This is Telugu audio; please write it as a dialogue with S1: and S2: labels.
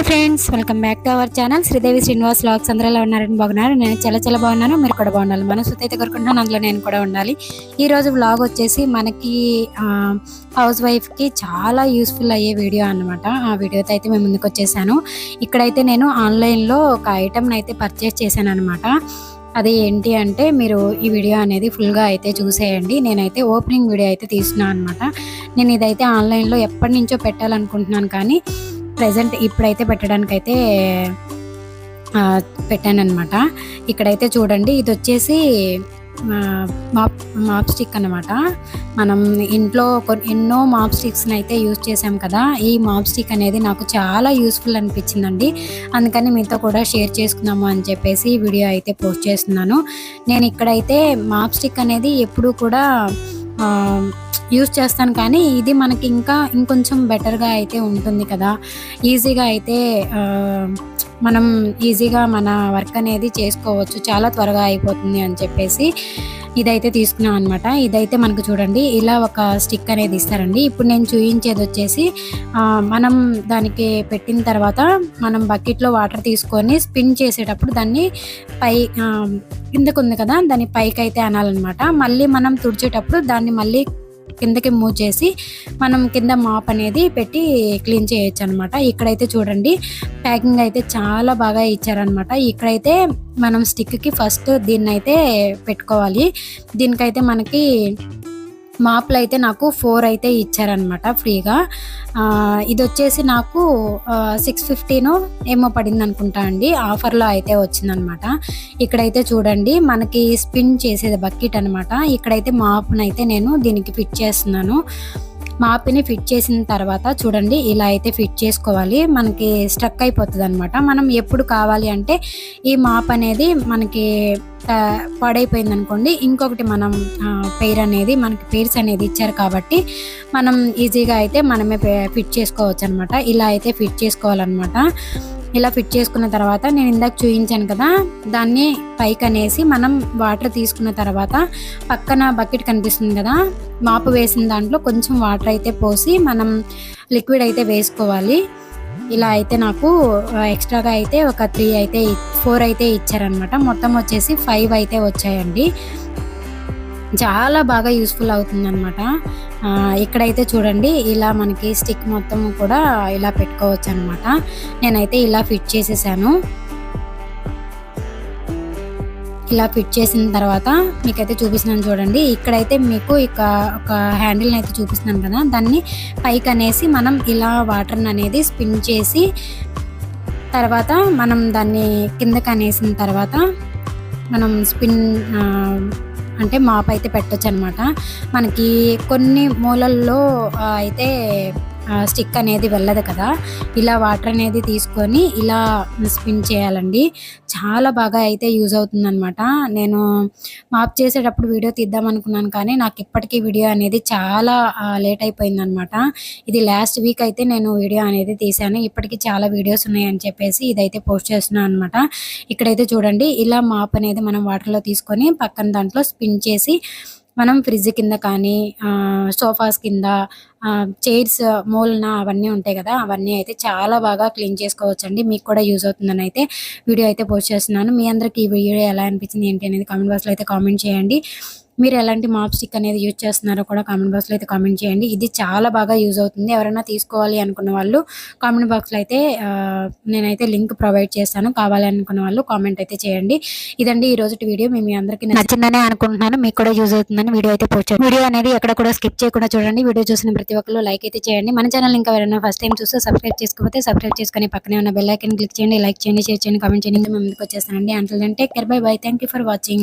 S1: Hi friends welcome back to our channel. Sridevi Srinivas vlogs అందరూ ఉన్నారని బాగున్నారు? నేను చాలా చాలా బాగున్నాను మీరు కూడా బాగున్నాను మనసు అయితే కోరుకుంటున్నాను అందులో నేను కూడా ఉండాలి. ఈరోజు బ్లాగ్ వచ్చేసి మనకి హౌస్ వైఫ్కి చాలా యూస్ఫుల్ అయ్యే వీడియో అన్నమాట. ఆ వీడియోతో అయితే మేము ముందుకు వచ్చేసాను. ఇక్కడైతే నేను ఆన్లైన్లో ఒక ఐటెంని అయితే పర్చేస్ చేశాను అనమాట అది ఏంటి అంటే మీరు ఈ వీడియో అనేది ఫుల్గా అయితే చూసేయండి. నేనైతే ఓపెనింగ్ వీడియో అయితే తీస్తున్నాను అనమాట నేను ఇదైతే ఆన్లైన్లో ఎప్పటి నుంచో పెట్టాలనుకుంటున్నాను కానీ ప్రజెంట్ ఇప్పుడైతే పెట్టడానికి అయితే పెట్టాను అనమాట ఇక్కడైతే చూడండి ఇది వచ్చేసి మాప్ మాప్ స్టిక్ అనమాట మనం ఇంట్లో కొన్ని ఎన్నో మాప్ స్టిక్స్ని అయితే యూజ్ చేసాం కదా ఈ మాప్ స్టిక్ అనేది నాకు చాలా యూస్ఫుల్ అనిపించిందండి. అందుకని మీతో కూడా షేర్ చేసుకుందాము అని చెప్పేసి వీడియో అయితే పోస్ట్ చేస్తున్నాను. నేను ఇక్కడైతే మాప్ స్టిక్ అనేది ఎప్పుడూ కూడా యూజ్ చేస్తాను కానీ ఇది మనకి ఇంకా ఇంకొంచెం బెటర్గా అయితే ఉంటుంది కదా. ఈజీగా అయితే మనం ఈజీగా మన వర్క్ అనేది చేసుకోవచ్చు. చాలా త్వరగా అయిపోతుంది అని చెప్పేసి ఇదైతే తీసుకున్నాం అనమాట ఇదైతే మనకు చూడండి ఇలా ఒక స్టిక్ అనేది ఇస్తారండి. ఇప్పుడు నేను చూపించేది వచ్చేసి మనం దానికి పెట్టిన తర్వాత మనం బకెట్లో వాటర్ తీసుకొని స్పిన్ చేసేటప్పుడు దాన్ని పై కిందకు ఉంది కదా దాన్ని పైకి అయితే అనాలన్నమాట. మళ్ళీ మనం తుడిచేటప్పుడు దాన్ని మళ్ళీ కిందకి మూవ్ చేసి మనం కింద మాప్ అనేది పెట్టి క్లీన్ చేయొచ్చు అనమాట ఇక్కడైతే చూడండి ప్యాకింగ్ అయితే చాలా బాగా ఇచ్చారనమాట. ఇక్కడైతే మనం స్టిక్కి ఫస్ట్ దీన్ని అయితే పెట్టుకోవాలి. దీనికైతే మనకి మాపులు అయితే నాకు ఫోర్ అయితే ఇచ్చారనమాట ఫ్రీగా. ఇది వచ్చేసి నాకు సిక్స్ ఫిఫ్టీనో ఏమో పడింది అనుకుంటా అండి. ఆఫర్లో అయితే వచ్చిందనమాట ఇక్కడైతే చూడండి మనకి స్పిన్ చేసేది బకెట్ అనమాట ఇక్కడైతే మాపునైతే నేను దీనికి ఫిట్ చేస్తున్నాను. మాపిని ఫిట్ చేసిన తర్వాత చూడండి ఇలా అయితే ఫిట్ చేసుకోవాలి. మనకి స్ట్రక్ అయిపోతుంది అనమాట మనం ఎప్పుడు కావాలి అంటే ఈ మాప్ అనేది మనకి ఆ, పాడైపోయింది అనుకోండి ఇంకొకటి మనం పేర్ అనేది మనకి పేర్స్ అనేది ఇచ్చారు కాబట్టి మనం ఈజీగా అయితే మనమే ఫిట్ చేసుకోవచ్చు అనమాట ఇలా అయితే ఫిట్ చేసుకోవాలన్నమాట. ఇలా ఫిట్ చేసుకున్న తర్వాత నేను ఇందాక చూపించాను కదా దాన్ని పైకి అనేసి మనం వాటర్ తీసుకున్న తర్వాత పక్కన బకెట్ కనిపిస్తుంది కదా మాపు వేసిన దాంట్లో కొంచెం వాటర్ అయితే పోసి మనం లిక్విడ్ అయితే వేసుకోవాలి. ఇలా అయితే నాకు ఎక్స్ట్రాగా అయితే ఒక త్రీ అయితే ఫోర్ అయితే ఇచ్చారనమాట మొత్తం వచ్చేసి ఫైవ్ అయితే వచ్చాయండి. చాలా బాగా యూస్ఫుల్ అవుతుంది అనమాట ఇక్కడైతే చూడండి ఇలా మనకి స్టిక్ మొత్తం కూడా ఇలా పెట్టుకోవచ్చు అనమాట నేనైతే ఇలా ఫిట్ చేసేసాను. ఇలా ఫిట్ చేసిన తర్వాత మీకైతే చూపిస్తున్నాను చూడండి. ఇక్కడైతే మీకు ఇక ఒక హ్యాండిల్ని అయితే చూపిస్తున్నాను కదా దాన్ని పైకి అనేసి మనం ఇలా వాటర్ని అనేది స్పిన్ చేసి తర్వాత మనం దాన్ని కిందకి అనేసిన తర్వాత మనం స్పిన్ అంటే మాప్ అయితే పెట్టచ్చు అనమాట మనకి కొన్ని మూలల్లో అయితే స్టిక్ అనేది వెళ్ళదు కదా. ఇలా వాటర్ అనేది తీసుకొని ఇలా స్పిన్ చేయాలండి. చాలా బాగా అయితే యూజ్ అవుతుందనమాట నేను మాప్ చేసేటప్పుడు వీడియో తీద్దాం అనుకున్నాను కానీ నాకు ఇప్పటికీ వీడియో అనేది చాలా లేట్ అయిపోయింది అనమాట ఇది లాస్ట్ వీక్ అయితే నేను వీడియో అనేది తీశాను. ఇప్పటికి చాలా వీడియోస్ ఉన్నాయని చెప్పేసి ఇదైతే పోస్ట్ చేస్తున్నాను అనమాట ఇక్కడైతే చూడండి ఇలా మాప్ అనేది మనం వాటర్లో తీసుకొని పక్కన దాంట్లో స్పిన్ చేసి మనం ఫ్రిడ్జ్ కింద కానీ సోఫాస్ కింద చైర్స్ మూలన అవన్నీ ఉంటాయి కదా అవన్నీ అయితే చాలా బాగా క్లీన్ చేసుకోవచ్చు అండి మీకు కూడా యూజ్ అవుతుందని అయితే వీడియో అయితే పోస్ట్ చేస్తున్నాను. మీ అందరికి ఈ వీడియో ఎలా అనిపించింది ఏంటి అనేది కామెంట్ బాక్స్లో అయితే కామెంట్ చేయండి. మీరు ఎలాంటి మాప్ స్టిక్ అనేది యూజ్ చేస్తున్నారో కూడా కామెంట్ బాక్స్లో అయితే కామెంట్ చేయండి. ఇది చాలా బాగా యూజ్ అవుతుంది. ఎవరైనా తీసుకోవాలి అనుకున్న వాళ్ళు కామెంట్ బాక్స్లో అయితే నేనైతే లింక్ ప్రొవైడ్ చేస్తాను. కావాలి అనుకున్న వాళ్ళు కామెంట్ అయితే చేయండి. ఇదండి ఈ రోజు వీడియో. మీ అందరికీ నచ్చిందనే అనుకుంటున్నాను. మీకు కూడా యూజ్ అవుతుందని వీడియో అయితే పోస్ట్ వీడియో అనేది ఎక్కడ కూడా స్కిప్ చేయకుండా చూడండి. వీడియో చూసిన ప్రతి ఒక్కరు లైక్ అయితే చేయండి. మన ఛానల్ ఇంకా ఎవరైనా ఫస్ట్ టైం చూస్తే సబ్స్క్రైబ్ చేసుకోకపోతే సబ్స్క్రైబ్ చేసుకుని పక్కనే ఉన్న బెల్ ఐకన్ క్లిక్ చేయండి. లైక్ చేయండి షేర్ చేయండి కామెంట్ చేయండి. మేము ముందుకు వచ్చేస్తానండి. అంటే care bye bye thank you for watching